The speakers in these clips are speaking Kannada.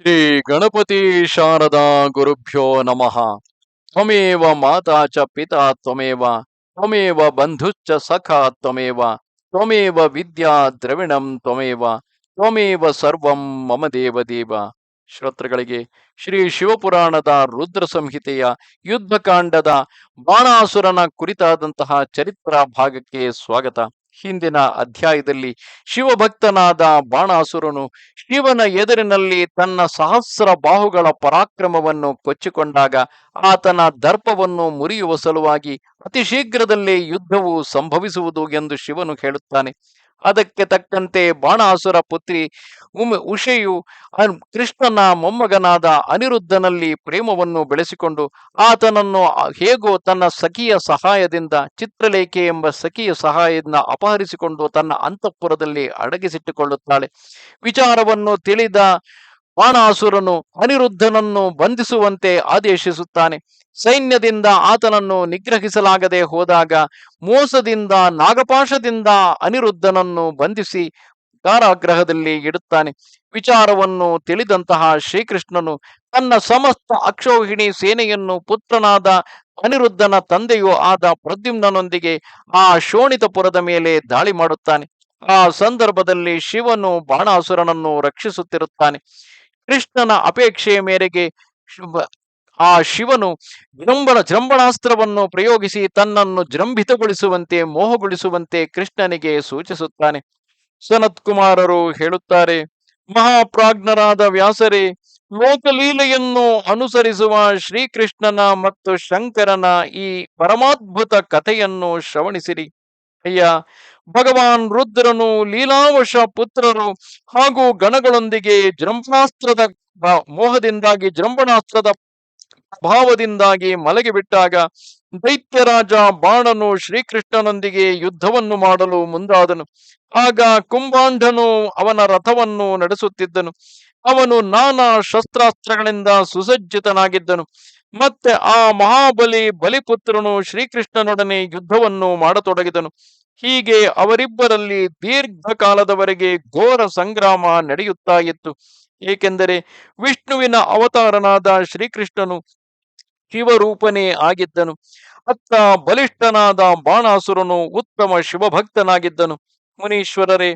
ಶ್ರೀ ಗಣಪತಿ ಶಾರದಾ ಗುರುಭ್ಯೋ ನಮಃ. ತ್ವಮೇವ ಮಾತಾ ಚ ಪಿತಾ ತ್ವಮೇವ ತ್ವಮೇವ ಬಂಧುಶ್ಚ ಸಖಾ ತ್ವಮೇವ ತ್ವಮೇವ ವಿದ್ಯಾ ದ್ರವಿಣಂ ತ್ವಮೇವ ತ್ವಮೇವ ಸರ್ವಂ ಮಮ ದೇವ ದೇವ. ಶ್ರೋತೃಗಳಿಗೆ, ಶ್ರೀ ಶಿವಪುರಾಣದ ರುದ್ರ ಸಂಹಿತೆಯ ಯುದ್ಧಕಾಂಡದ ಬಾಣಾಸುರನ ಕುರಿತಾದಂತಹ ಚರಿತ್ರ ಭಾಗಕ್ಕೆ ಸ್ವಾಗತ. ಹಿಂದಿನ ಅಧ್ಯಾಯದಲ್ಲಿ ಶಿವಭಕ್ತನಾದ ಬಾಣಾಸುರನು ಶಿವನ ಎದುರಿನಲ್ಲಿ ತನ್ನ ಸಹಸ್ರ ಬಾಹುಗಳ ಪರಾಕ್ರಮವನ್ನು ಕೊಚ್ಚಿಕೊಂಡಾಗ ಆತನ ದರ್ಪವನ್ನು ಮುರಿಯುವ ಸಲುವಾಗಿ ಅತಿ ಶೀಘ್ರದಲ್ಲೇ ಯುದ್ಧವು ಸಂಭವಿಸುವುದು ಎಂದು ಶಿವನು ಹೇಳುತ್ತಾನೆ. ಅದಕ್ಕೆ ತಕ್ಕಂತೆ ಬಾಣಾಸುರ ಪುತ್ರಿ ಉಮೆ ಉಷೆಯು ಕೃಷ್ಣನ ಮೊಮ್ಮಗನಾದ ಅನಿರುದ್ಧನಲ್ಲಿ ಪ್ರೇಮವನ್ನು ಬೆಳೆಸಿಕೊಂಡು ಆತನನ್ನು ಹೇಗೋ ತನ್ನ ಸಖಿಯ ಸಹಾಯದಿಂದ ಚಿತ್ರಲೇಖೆ ಎಂಬ ಸಖಿಯ ಸಹಾಯದಿಂದ ಅಪಹರಿಸಿಕೊಂಡು ತನ್ನ ಅಂತಃಪುರದಲ್ಲಿ ಅಡಗಿಸಿಟ್ಟುಕೊಳ್ಳುತ್ತಾಳೆ. ವಿಚಾರವನ್ನು ತಿಳಿದ ಬಾಣಾಸುರನು ಅನಿರುದ್ಧನನ್ನು ಬಂಧಿಸುವಂತೆ ಆದೇಶಿಸುತ್ತಾನೆ. ಸೈನ್ಯದಿಂದ ಆತನನ್ನು ನಿಗ್ರಹಿಸಲಾಗದೆ ಹೋದಾಗ ಮೋಸದಿಂದ, ನಾಗಪಾಶದಿಂದ ಅನಿರುದ್ಧನನ್ನು ಬಂಧಿಸಿ ಕಾರಾಗ್ರಹದಲ್ಲಿ ಇಡುತ್ತಾನೆ. ವಿಚಾರವನ್ನು ತಿಳಿದಂತಹ ಶ್ರೀಕೃಷ್ಣನು ತನ್ನ ಸಮಸ್ತ ಅಕ್ಷೋಹಿಣಿ ಸೇನೆಯನ್ನು ಪುತ್ರನಾದ ಅನಿರುದ್ಧನ ತಂದೆಯೂ ಆದ ಪ್ರದ್ಯುಮ್ನನೊಂದಿಗೆ ಆ ಶೋಣಿತಪುರದ ಮೇಲೆ ದಾಳಿ ಮಾಡುತ್ತಾನೆ. ಆ ಸಂದರ್ಭದಲ್ಲಿ ಶಿವನು ಬಾಣಾಸುರನನ್ನು ರಕ್ಷಿಸುತ್ತಿರುತ್ತಾನೆ. ಕೃಷ್ಣನ ಅಪೇಕ್ಷೆಯ ಮೇರೆಗೆ ಆ ಶಿವನು ಜೃಂಬಣ ಜೃಂಬಣಾಸ್ತ್ರವನ್ನು ಪ್ರಯೋಗಿಸಿ ತನ್ನನ್ನು ಜೃಂಭಿತಗೊಳಿಸುವಂತೆ, ಮೋಹಗೊಳಿಸುವಂತೆ ಕೃಷ್ಣನಿಗೆ ಸೂಚಿಸುತ್ತಾನೆ. ಸನತ್ ಕುಮಾರರು ಹೇಳುತ್ತಾರೆ, ಮಹಾಪ್ರಾಜ್ಞರಾದ ವ್ಯಾಸರೇ, ಲೋಕಲೀಲೆಯನ್ನು ಅನುಸರಿಸುವ ಶ್ರೀಕೃಷ್ಣನ ಮತ್ತು ಶಂಕರನ ಈ ಪರಮಾದ್ಭುತ ಕಥೆಯನ್ನು ಶ್ರವಣಿಸಿರಿ. ಅಯ್ಯ ಭಗವಾನ್ ರುದ್ರನು, ಲೀಲಾವಶ ಪುತ್ರರು ಹಾಗೂ ಗಣಗಳೊಂದಿಗೆ ಜೃಂಭಾಸ್ತ್ರದ ಮೋಹದಿಂದಾಗಿ, ಜೃಂಭಣಾಸ್ತ್ರದ ಭಾವದಿಂದಾಗಿ ಮಲಗಿಬಿಟ್ಟಾಗ ದೈತ್ಯರಾಜ ಬಾಣನು ಶ್ರೀಕೃಷ್ಣನೊಂದಿಗೆ ಯುದ್ಧವನ್ನು ಮಾಡಲು ಮುಂದಾದನು. ಆಗ ಕುಂಭಾಂಡನು ಅವನ ರಥವನ್ನು ನಡೆಸುತ್ತಿದ್ದನು. ಅವನು ನಾನಾ ಶಸ್ತ್ರಾಸ್ತ್ರಗಳಿಂದ ಸುಸಜ್ಜಿತನಾಗಿದ್ದನು. ಮತ್ತೆ ಆ ಮಹಾಬಲಿ ಬಲಿಪುತ್ರನು ಶ್ರೀಕೃಷ್ಣನೊಡನೆ ಯುದ್ಧವನ್ನು ಮಾಡತೊಡಗಿದನು. ಹೀಗೆ ಅವರಿಬ್ಬರಲ್ಲಿ ದೀರ್ಘಕಾಲದವರೆಗೆ ಘೋರ ಸಂಗ್ರಾಮ ನಡೆಯುತ್ತಾ ಇತ್ತು. ಏಕೆಂದರೆ ವಿಷ್ಣುವಿನ ಅವತಾರನಾದ ಶ್ರೀಕೃಷ್ಣನು ಶಿವರೂಪನೇ ಆಗಿದ್ದನು. ಅತ್ತ ಬಲಿಷ್ಠನಾದ ಬಾಣಾಸುರನು ಉತ್ತಮ ಶಿವಭಕ್ತನಾಗಿದ್ದನು. ಮುನೀಶ್ವರರೇ,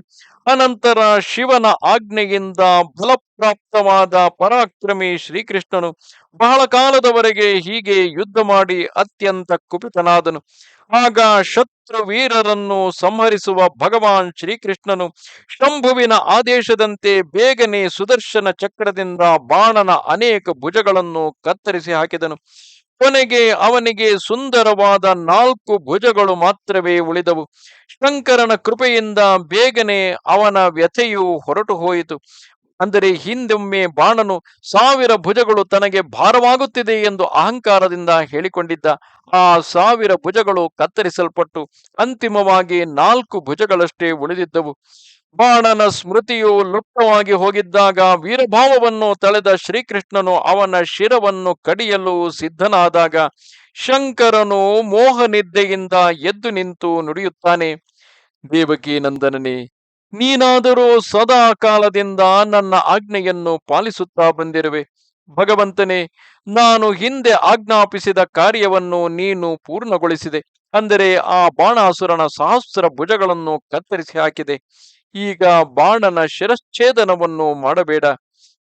ಅನಂತರ ಶಿವನ ಆಜ್ಞೆಯಿಂದ ಫಲಪ್ರಾಪ್ತವಾದ ಪರಾಕ್ರಮಿ ಶ್ರೀಕೃಷ್ಣನು ಬಹಳ ಕಾಲದವರೆಗೆ ಹೀಗೆ ಯುದ್ಧ ಮಾಡಿ ಅತ್ಯಂತ ಕುಪಿತನಾದನು. ಆಗ ಶತ್ರು ವೀರರನ್ನು ಸಂಹರಿಸುವ ಭಗವಾನ್ ಶ್ರೀಕೃಷ್ಣನು ಶಂಭುವಿನ ಆದೇಶದಂತೆ ಬೇಗನೆ ಸುದರ್ಶನ ಚಕ್ರದಿಂದ ಬಾಣನ ಅನೇಕ ಭುಜಗಳನ್ನು ಕತ್ತರಿಸಿ ಹಾಕಿದನು. ಕೊನೆಗೆ ಅವನಿಗೆ ಸುಂದರವಾದ ನಾಲ್ಕು ಭುಜಗಳು ಮಾತ್ರವೇ ಉಳಿದವು. ಶಂಕರನ ಕೃಪೆಯಿಂದ ಬೇಗನೆ ಅವನ ವ್ಯಥೆಯು ಹೊರಟು ಹೋಯಿತು. ಅಂದರೆ ಹಿಂದೊಮ್ಮೆ ಬಾಣನು ಸಾವಿರ ಭುಜಗಳು ತನಗೆ ಭಾರವಾಗುತ್ತಿದೆ ಎಂದು ಅಹಂಕಾರದಿಂದ ಹೇಳಿಕೊಂಡಿದ್ದ. ಆ ಸಾವಿರ ಭುಜಗಳು ಕತ್ತರಿಸಲ್ಪಟ್ಟು ಅಂತಿಮವಾಗಿ ನಾಲ್ಕು ಭುಜಗಳಷ್ಟೇ ಉಳಿದಿದ್ದವು. ಬಾಣನ ಸ್ಮೃತಿಯು ಲುಪ್ತವಾಗಿ ಹೋಗಿದ್ದಾಗ ವೀರಭಾವವನ್ನು ತಳೆದ ಶ್ರೀಕೃಷ್ಣನು ಅವನ ಶಿರವನ್ನು ಕಡಿಯಲು ಸಿದ್ಧನಾದಾಗ ಶಂಕರನು ಮೋಹನಿದ್ದೆಯಿಂದ ಎದ್ದು ನಿಂತು ನುಡಿಯುತ್ತಾನೆ ದೇವಕಿ ನಂದನನೆ ನೀನಾದರೂ ಸದಾ ಕಾಲದಿಂದ ನನ್ನ ಆಜ್ಞೆಯನ್ನು ಪಾಲಿಸುತ್ತಾ ಬಂದಿರುವೆ. ಭಗವಂತನೇ, ನಾನು ಹಿಂದೆ ಆಜ್ಞಾಪಿಸಿದ ಕಾರ್ಯವನ್ನು ನೀನು ಪೂರ್ಣಗೊಳಿಸಿದೆ. ಅಂದರೆ ಆ ಬಾಣಾಸುರನ ಸಹಸ್ರ ಭುಜಗಳನ್ನು ಕತ್ತರಿಸಿ ಹಾಕಿದೆ. ಈಗ ಬಾಣನ ಶಿರಚ್ಛೇದನವನ್ನು ಮಾಡಬೇಡ.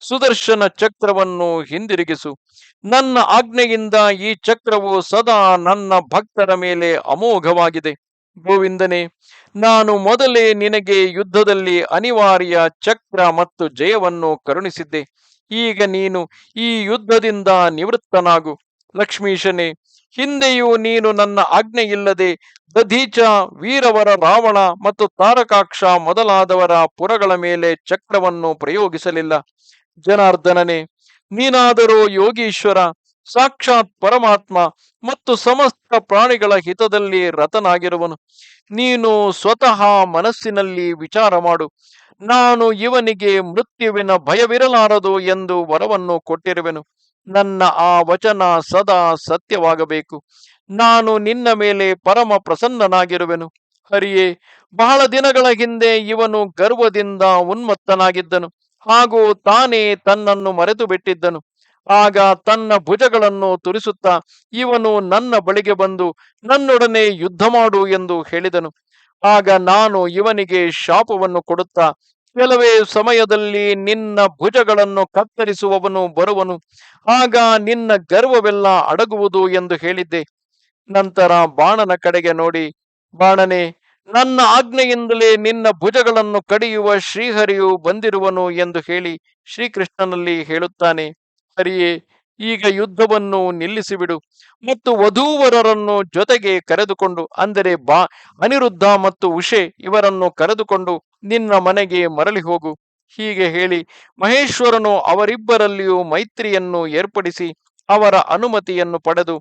ಸುದರ್ಶನ ಚಕ್ರವನ್ನು ಹಿಂದಿರುಗಿಸು. ನನ್ನ ಆಜ್ಞೆಯಿಂದ ಈ ಚಕ್ರವು ಸದಾ ನನ್ನ ಭಕ್ತರ ಮೇಲೆ ಅಮೋಘವಾಗಿದೆ. ಗೋವಿಂದನೇ, ನಾನು ಮೊದಲೇ ನಿನಗೆ ಯುದ್ಧದಲ್ಲಿ ಅನಿವಾರ್ಯ ಚಕ್ರ ಮತ್ತು ಜಯವನ್ನು ಕರುಣಿಸಿದ್ದೆ. ಈಗ ನೀನು ಈ ಯುದ್ಧದಿಂದ ನಿವೃತ್ತನಾಗು. ಲಕ್ಷ್ಮೀಶನೇ ಹಿಂದೆಯೂ ನೀನು ನನ್ನ ಆಜ್ಞೆಯಿಲ್ಲದೆ ದಧೀಚ, ವೀರವರ ರಾವಣ ಮತ್ತು ತಾರಕಾಕ್ಷ ಮೊದಲಾದವರ ಪುರಗಳ ಮೇಲೆ ಚಕ್ರವನ್ನು ಪ್ರಯೋಗಿಸಲಿಲ್ಲ. ಜನಾರ್ದನನೆ, ನೀನಾದರೂ ಯೋಗೀಶ್ವರ, ಸಾಕ್ಷಾತ್ ಪರಮಾತ್ಮ ಮತ್ತು ಸಮಸ್ತ ಪ್ರಾಣಿಗಳ ಹಿತದಲ್ಲಿ ರತನಾಗಿರುವನು ನೀನು ಸ್ವತಃ ಮನಸ್ಸಿನಲ್ಲಿ ವಿಚಾರ ಮಾಡು. ನಾನು ಇವನಿಗೆ ಮೃತ್ಯುವಿನ ಭಯವಿರಲಾರದು ಎಂದು ವರವನ್ನು ಕೊಟ್ಟಿರುವೆನು. ನನ್ನ ಆ ವಚನ ಸದಾ ಸತ್ಯವಾಗಬೇಕು. ನಾನು ನಿನ್ನ ಮೇಲೆ ಪರಮ ಪ್ರಸನ್ನನಾಗಿರುವೆನು. ಹರಿಯೇ, ಬಹಳ ದಿನಗಳ ಹಿಂದೆ ಇವನು ಗರ್ವದಿಂದ ಉನ್ಮತ್ತನಾಗಿದ್ದನು. ಹಾಗೂ ತಾನೇ ತನ್ನನ್ನು ಮರೆತು ಬಿಟ್ಟಿದ್ದನು ಆಗ ತನ್ನ ಭುಜಗಳನ್ನು ತುರಿಸುತ್ತಾ ಇವನು ನನ್ನ ಬಳಿಗೆ ಬಂದು ನನ್ನೊಡನೆ ಯುದ್ಧ ಮಾಡು ಎಂದು ಹೇಳಿದನು. ಆಗ ನಾನು ಇವನಿಗೆ ಶಾಪವನ್ನು ಕೊಡುತ್ತಾ ಕೆಲವೇ ಸಮಯದಲ್ಲಿ ನಿನ್ನ ಭುಜಗಳನ್ನು ಕತ್ತರಿಸುವವನು ಬರುವನು. ಆಗ ನಿನ್ನ ಗರ್ವವೆಲ್ಲ ಅಡಗುವುದು ಎಂದು ಹೇಳಿದ್ದೆ. ನಂತರ ಬಾಣನ ಕಡೆಗೆ ನೋಡಿ, ಬಾಣನೆ, ನನ್ನ ಆಜ್ಞೆಯಿಂದಲೇ ನಿನ್ನ ಭುಜಗಳನ್ನು ಕಡಿಯುವ ಶ್ರೀಹರಿಯು ಬಂದಿರುವನು ಎಂದು ಹೇಳಿ ಶ್ರೀಕೃಷ್ಣನಲ್ಲಿ ಹೇಳುತ್ತಾನೆ. ಹರಿಯೇ ಈಗ ಯುದ್ಧವನ್ನು ನಿಲ್ಲಿಸಿಬಿಡು ಮತ್ತು ವಧೂವರರನ್ನು ಜೊತೆಗೆ ಕರೆದುಕೊಂಡು, ಅಂದರೆ ಬಾ, ಅನಿರುದ್ಧ ಮತ್ತು ಉಷೆ ಇವರನ್ನು ಕರೆದುಕೊಂಡು ನಿನ್ನ ಮನೆಗೆ ಮರಳಿ ಹೋಗು. ಹೀಗೆ ಹೇಳಿ ಮಹೇಶ್ವರನು ಅವರಿಬ್ಬರಲ್ಲಿಯೂ ಮೈತ್ರಿಯನ್ನು ಏರ್ಪಡಿಸಿ ಅವರ ಅನುಮತಿಯನ್ನು ಪಡೆದು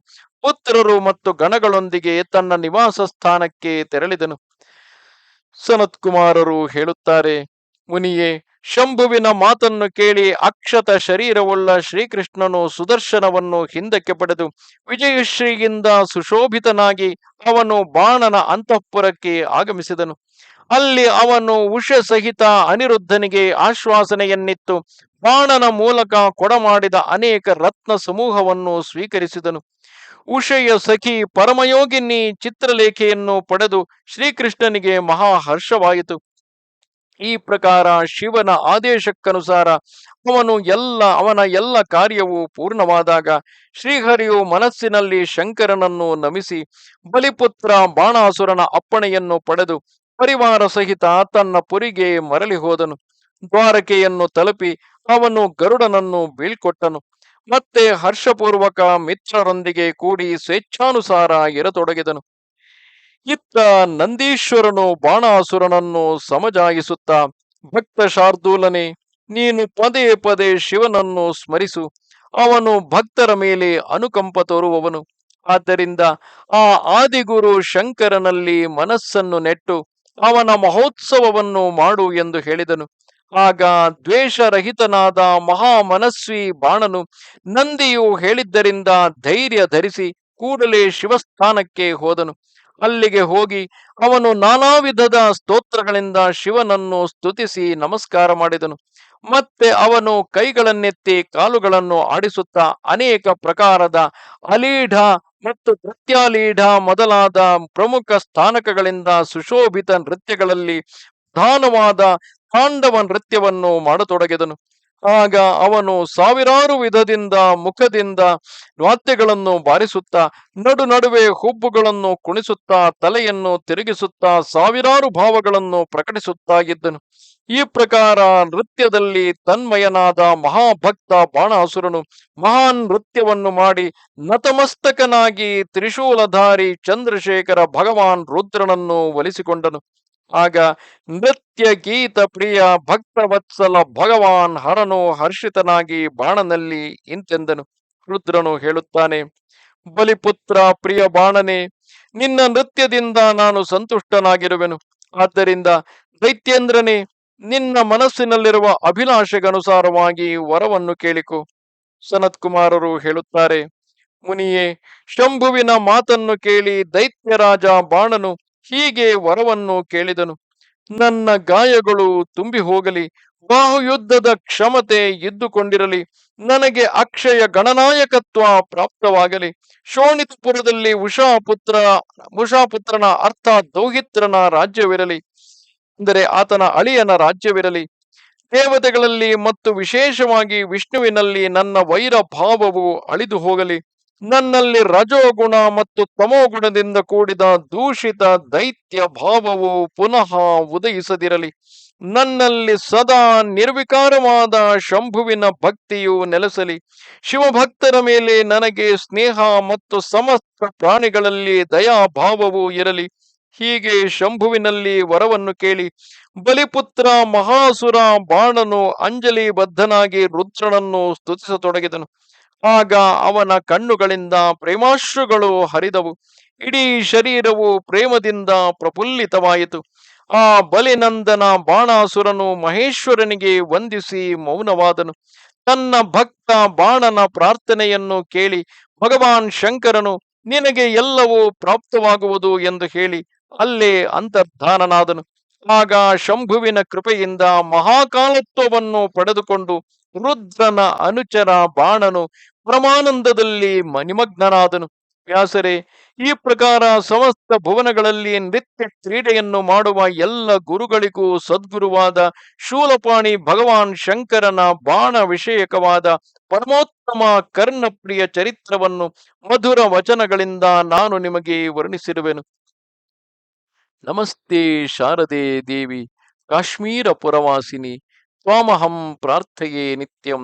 ಪುತ್ರರು ಮತ್ತು ಗಣಗಳೊಂದಿಗೆ ತನ್ನ ನಿವಾಸ ಸ್ಥಾನಕ್ಕೆ ತೆರಳಿದನು. ಸನತ್ಕುಮಾರರು ಹೇಳುತ್ತಾರೆ, ಮುನಿಯೇ ಶಂಭುವಿನ ಮಾತನ್ನು ಕೇಳಿ ಅಕ್ಷತ ಶರೀರವುಳ್ಳ ಶ್ರೀಕೃಷ್ಣನು ಸುದರ್ಶನವನ್ನು ಹಿಂದಕ್ಕೆ ಪಡೆದು ವಿಜಯಶ್ರೀಯಿಂದ ಸುಶೋಭಿತನಾಗಿ ಅವನು ಬಾಣನ ಅಂತಃಪುರಕ್ಕೆ ಆಗಮಿಸಿದನು. ಅಲ್ಲಿ ಅವನು ಉಷ ಸಹಿತ ಅನಿರುದ್ಧನಿಗೆ ಆಶ್ವಾಸನೆಯನ್ನಿತ್ತು ಬಾಣನ ಮೂಲಕ ಕೊಡಮಾಡಿದ ಅನೇಕ ರತ್ನ ಸಮೂಹವನ್ನು ಸ್ವೀಕರಿಸಿದನು. ಉಷೆಯ ಸಖಿ ಪರಮಯೋಗಿನಿ ಚಿತ್ರಲೇಖೆಯನ್ನು ಪಡೆದು ಶ್ರೀಕೃಷ್ಣನಿಗೆ ಮಹಾ ಹರ್ಷವಾಯಿತು ಈ ಪ್ರಕಾರ ಶಿವನ ಆದೇಶಕ್ಕನುಸಾರ ಅವನು ಎಲ್ಲ, ಅವನ ಎಲ್ಲ ಕಾರ್ಯವು ಪೂರ್ಣವಾದಾಗ ಶ್ರೀಹರಿಯು ಮನಸ್ಸಿನಲ್ಲಿ ಶಂಕರನನ್ನು ನಮಿಸಿ ಬಲಿಪುತ್ರ ಬಾಣಾಸುರನ ಅಪ್ಪಣೆಯನ್ನು ಪಡೆದು ಪರಿವಾರ ಸಹಿತ ತನ್ನ ಪುರಿಗೆ ಮರಳಿ ಹೋದನು. ದ್ವಾರಕೆಯನ್ನು ತಲುಪಿ ಅವನು ಗರುಡನನ್ನು ಬೀಳ್ಕೊಟ್ಟನು. ಮತ್ತೆ ಹರ್ಷಪೂರ್ವಕ ಮಿತ್ರರೊಂದಿಗೆ ಕೂಡಿ ಸ್ವೇಚ್ಛಾನುಸಾರ ಇರತೊಡಗಿದನು. ಇತ್ತ ನಂದೀಶ್ವರನು ಬಾಣಾಸುರನನ್ನು ಸಮಜಾಯಿಸುತ್ತಾ, ಭಕ್ತ ಶಾರ್ದೂಲನೆ, ನೀನು ಪದೇ ಪದೇ ಶಿವನನ್ನು ಸ್ಮರಿಸು. ಅವನು ಭಕ್ತರ ಮೇಲೆ ಅನುಕಂಪ ತೋರುವವನು. ಆದ್ದರಿಂದ ಆ ಆದಿಗುರು ಶಂಕರನಲ್ಲಿ ಮನಸ್ಸನ್ನು ನೆಟ್ಟು, ಅವನ ಮಹೋತ್ಸವವನ್ನು ಮಾಡು ಎಂದು ಹೇಳಿದನು. ಆಗ ದ್ವೇಷರಹಿತನಾದ ಮಹಾಮನಸ್ವಿ ಬಾಣನು ನಂದಿಯು ಹೇಳಿದ್ದರಿಂದ ಧೈರ್ಯ ಧರಿಸಿ ಕೂಡಲೇ ಶಿವಸ್ಥಾನಕ್ಕೆ ಹೋದನು. ಅಲ್ಲಿಗೆ ಹೋಗಿ ಅವನು ನಾನಾ ವಿಧದ ಸ್ತೋತ್ರಗಳಿಂದ ಶಿವನನ್ನು ಸ್ತುತಿಸಿ ನಮಸ್ಕಾರ ಮಾಡಿದನು. ಮತ್ತೆ ಅವನು ಕೈಗಳನ್ನೆತ್ತಿ ಕಾಲುಗಳನ್ನು ಆಡಿಸುತ್ತಾ ಅನೇಕ ಪ್ರಕಾರದ ಅಲೀಢ ಮತ್ತು ನೃತ್ಯಾಲೀಢ ಮೊದಲಾದ ಪ್ರಮುಖ ಸ್ಥಾನಕಗಳಿಂದ ಸುಶೋಭಿತ ನೃತ್ಯಗಳಲ್ಲಿ ಪ್ರಧಾನವಾದ ತಾಂಡವ ನೃತ್ಯವನ್ನು ಮಾಡತೊಡಗಿದನು. ಆಗ ಅವನು ಸಾವಿರಾರು ವಿಧದಿಂದ ಮುಖದಿಂದ ವಾದ್ಯಗಳನ್ನು ಬಾರಿಸುತ್ತಾ, ನಡು ನಡುವೆ ಹುಬ್ಬುಗಳನ್ನು ಕುಣಿಸುತ್ತಾ, ತಲೆಯನ್ನು ತಿರುಗಿಸುತ್ತಾ, ಸಾವಿರಾರು ಭಾವಗಳನ್ನು ಪ್ರಕಟಿಸುತ್ತಾ ಇದ್ದನು. ಈ ಪ್ರಕಾರ ನೃತ್ಯದಲ್ಲಿ ತನ್ಮಯನಾದ ಮಹಾಭಕ್ತ ಬಾಣಾಸುರನು ಮಹಾನ್ ನೃತ್ಯವನ್ನು ಮಾಡಿ ನತಮಸ್ತಕನಾಗಿ ತ್ರಿಶೂಲಧಾರಿ ಚಂದ್ರಶೇಖರ ಭಗವಾನ್ ರುದ್ರನನ್ನು ಒಲಿಸಿಕೊಂಡನು. ಆಗ ನೃತ್ಯ ಗೀತ ಪ್ರಿಯ ಭಕ್ತವತ್ಸಲ ಭಗವಾನ್ ಹರನು ಹರ್ಷಿತನಾಗಿ ಬಾಣನಲ್ಲಿ ಇಂತೆಂದನು. ರುದ್ರನು ಹೇಳುತ್ತಾನೆ, ಬಲಿಪುತ್ರ, ಪ್ರಿಯ ಬಾಣನೆ, ನಿನ್ನ ನೃತ್ಯದಿಂದ ನಾನು ಸಂತುಷ್ಟನಾಗಿರುವೆನು. ಆದ್ದರಿಂದ ದೈತ್ಯೇಂದ್ರನೇ, ನಿನ್ನ ಮನಸ್ಸಿನಲ್ಲಿರುವ ಅಭಿಲಾಷೆಗನುಸಾರವಾಗಿ ವರವನ್ನು ಕೇಳಿಕೊ. ಸನತ್ಕುಮಾರರು ಹೇಳುತ್ತಾರೆ, ಮುನಿಯೇ, ಶಂಭುವಿನ ಮಾತನ್ನು ಕೇಳಿ ದೈತ್ಯರಾಜ ಬಾಣನು ಹೀಗೆ ವರವನ್ನು ಕೇಳಿದನು. ನನ್ನ ಗಾಯಗಳು ತುಂಬಿ ಹೋಗಲಿ, ಬಾಹುಯುದ್ಧದ ಕ್ಷಮತೆ ಇದ್ದುಕೊಂಡಿರಲಿ, ನನಗೆ ಅಕ್ಷಯ ಗಣನಾಯಕತ್ವ ಪ್ರಾಪ್ತವಾಗಲಿ, ಶೋಣಿತಪುರದಲ್ಲಿ ಉಷಾಪುತ್ರ, ಉಷಾಪುತ್ರನ ಅರ್ಥ ದೌಹಿತ್ರನ ರಾಜ್ಯವಿರಲಿ, ಅಂದರೆ ಆತನ ಅಳಿಯನ ರಾಜ್ಯವಿರಲಿ, ದೇವತೆಗಳಲ್ಲಿ ಮತ್ತು ವಿಶೇಷವಾಗಿ ವಿಷ್ಣುವಿನಲ್ಲಿ ನನ್ನ ವೈರ ಭಾವವು ಅಳಿದು ಹೋಗಲಿ ನನ್ನಲ್ಲಿ ರಜೋಗುಣ ಮತ್ತು ತಮೋಗುಣದಿಂದ ಕೂಡಿದ ದೂಷಿತ ದೈತ್ಯ ಭಾವವು ಪುನಃ ಉದಯಿಸದಿರಲಿ. ನನ್ನಲ್ಲಿ ಸದಾ ನಿರ್ವಿಕಾರವಾದ ಶಂಭುವಿನ ಭಕ್ತಿಯು ನೆಲೆಸಲಿ. ಶಿವಭಕ್ತರ ಮೇಲೆ ನನಗೆ ಸ್ನೇಹ ಮತ್ತು ಸಮಸ್ತ ಪ್ರಾಣಿಗಳಲ್ಲಿ ದಯಾಭಾವವು ಇರಲಿ. ಹೀಗೆ ಶಂಭುವಿನಲ್ಲಿ ವರವನ್ನು ಕೇಳಿ, ಬಲಿಪುತ್ರ ಮಹಾಸುರ ಬಾಣನು ಅಂಜಲಿ ಬದ್ಧನಾಗಿ ರುದ್ರನನ್ನು ಸ್ತುತಿಸತೊಡಗಿದನು. ಆಗ ಅವನ ಕಣ್ಣುಗಳಿಂದ ಪ್ರೇಮಾಶ್ರುಗಳು ಹರಿದವು. ಇಡೀ ಶರೀರವು ಪ್ರೇಮದಿಂದ ಪ್ರಫುಲ್ಲಿತವಾಯಿತು. ಆ ಬಲಿನಂದನ ಬಾಣಾಸುರನು ಮಹೇಶ್ವರನಿಗೆ ವಂದಿಸಿ ಮೌನವಾದನು. ತನ್ನ ಭಕ್ತ ಬಾಣನ ಪ್ರಾರ್ಥನೆಯನ್ನು ಕೇಳಿ, ಭಗವಾನ್ ಶಂಕರನು, ನಿನಗೆ ಎಲ್ಲವೂ ಪ್ರಾಪ್ತವಾಗುವುದು ಎಂದು ಹೇಳಿ, ಅಲ್ಲೇ ಅಂತರ್ಧಾನನಾದನು. ಆಗ ಶಂಭುವಿನ ಕೃಪೆಯಿಂದ ಮಹಾಕಾಲತ್ವವನ್ನು ಪಡೆದುಕೊಂಡು ರುದ್ರನ ಅನುಚರ ಬಾಣನು ಪರಮಾನಂದದಲ್ಲಿ ಮನಿಮಗ್ನನಾದನು ವ್ಯಾಸರೇ, ಈ ಪ್ರಕಾರ ಸಮಸ್ತ ಭುವನಗಳಲ್ಲಿ ನಿತ್ಯ ಕ್ರೀಡೆಯನ್ನು ಮಾಡುವ ಎಲ್ಲ ಗುರುಗಳಿಗೂ ಸದ್ಗುರುವಾದ ಶೂಲಪಾಣಿ ಭಗವಾನ್ ಶಂಕರನ ಬಾಣ ವಿಷಯಕವಾದ ಪರಮೋತ್ತಮ ಕರ್ಣಪ್ರಿಯ ಚರಿತ್ರವನ್ನು ಮಧುರ ವಚನಗಳಿಂದ ನಾನು ನಿಮಗೆ ವರ್ಣಿಸಿರುವೆನು. ನಮಸ್ತೆ ಶಾರದೆ ದೇವಿ, ಕಾಶ್ಮೀರ ಪುರವಾಸಿನಿ, ತ್ವಾಮಹಂ ಪ್ರಾರ್ಥೆಯೇ ನಿತ್ಯಂ.